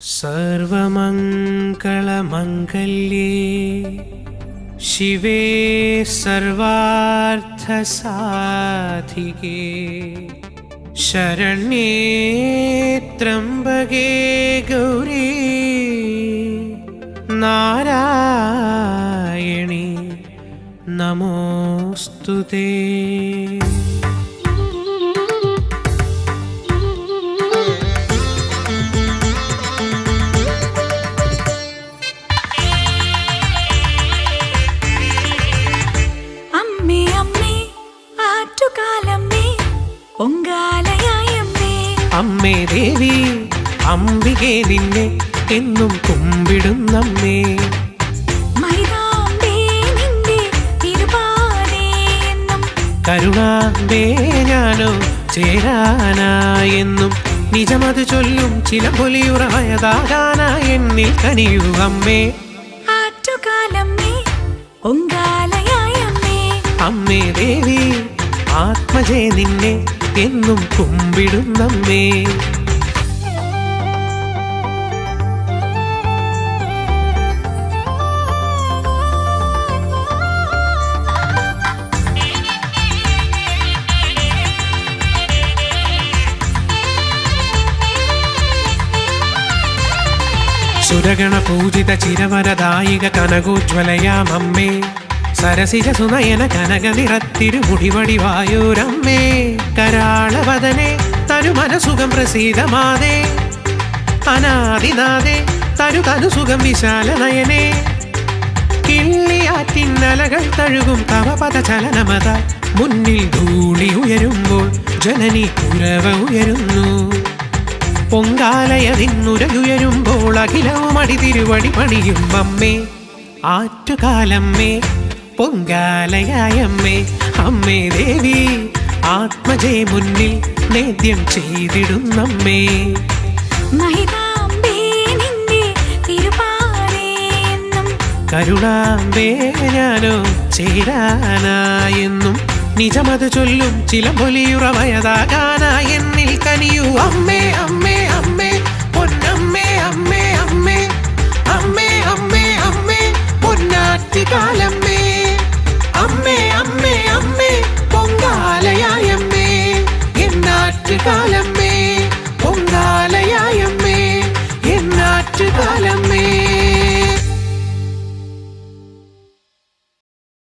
सर्वमङ्गलमङ्गल्ये शिवे सर्वार्थसाधिके शरण्ये त्र्यम्बके गौरी नारायणि नमोऽस्तु ते അമ്മേ ദേവി അംബികെ നിന്നെ എന്നും കുമ്പിടുന്നമ്മേ. കരുണാമ്പേ ഞാനോ ചേരാനായെന്നും നിജമത് ചൊല്ലും ചില പൊലിയുറവയതാകാന എന്നിൽ കനിയൂ അമ്മേ. ആറ്റുകാലമ്മേ പൊങ്കാലയായമ്മേ. അമ്മേ ദേവി ആത്മജേ നിന്നെ എന്നും കുമ്പിടും നമ്മേ. സുരഗണ പൂജിത ചിരവരദായിക കനകോജ്വലയാമമ്മേ. സരസിജ സുനയന കനക നിറത്തിരുമുടിവടിവായൂരമ്മേ കരാളവദനെ തരുമനസുഖം പ്രസീതമാതേ. അനാദിനാദേ തരു തനു സുഖം വിശാല നയനേ കിള്ളിയാറ്റിന്നലകൾ തഴുകും തവപത ചലനമത മുന്നിൽ ധൂളി ഉയരുമ്പോൾ ജനനി കുരവ ഉയരുന്നു. പൊങ്കാലയതിന്നുരയുയരുമ്പോൾ അഖിലവും അടി തിരുവടി പണിയും അമ്മേ ആറ്റുകാലമ്മേ പൊങ്കാലയായമ്മേ അമ്മേ ദേവി ആത്മജയ മുന്നിൽ നേദ്യം ചെയ്തിടുന്നമ്മേ. കരുണാമ്പേ ഞാനോ ചേരാനായെന്നും. നിജമത് ചൊല്ലും ചില പൊലിയുറവയതാകാനായെന്നിൽ കനിയു കനിയൂ. അമ്മേ അമ്മേ അമ്മേ കാലം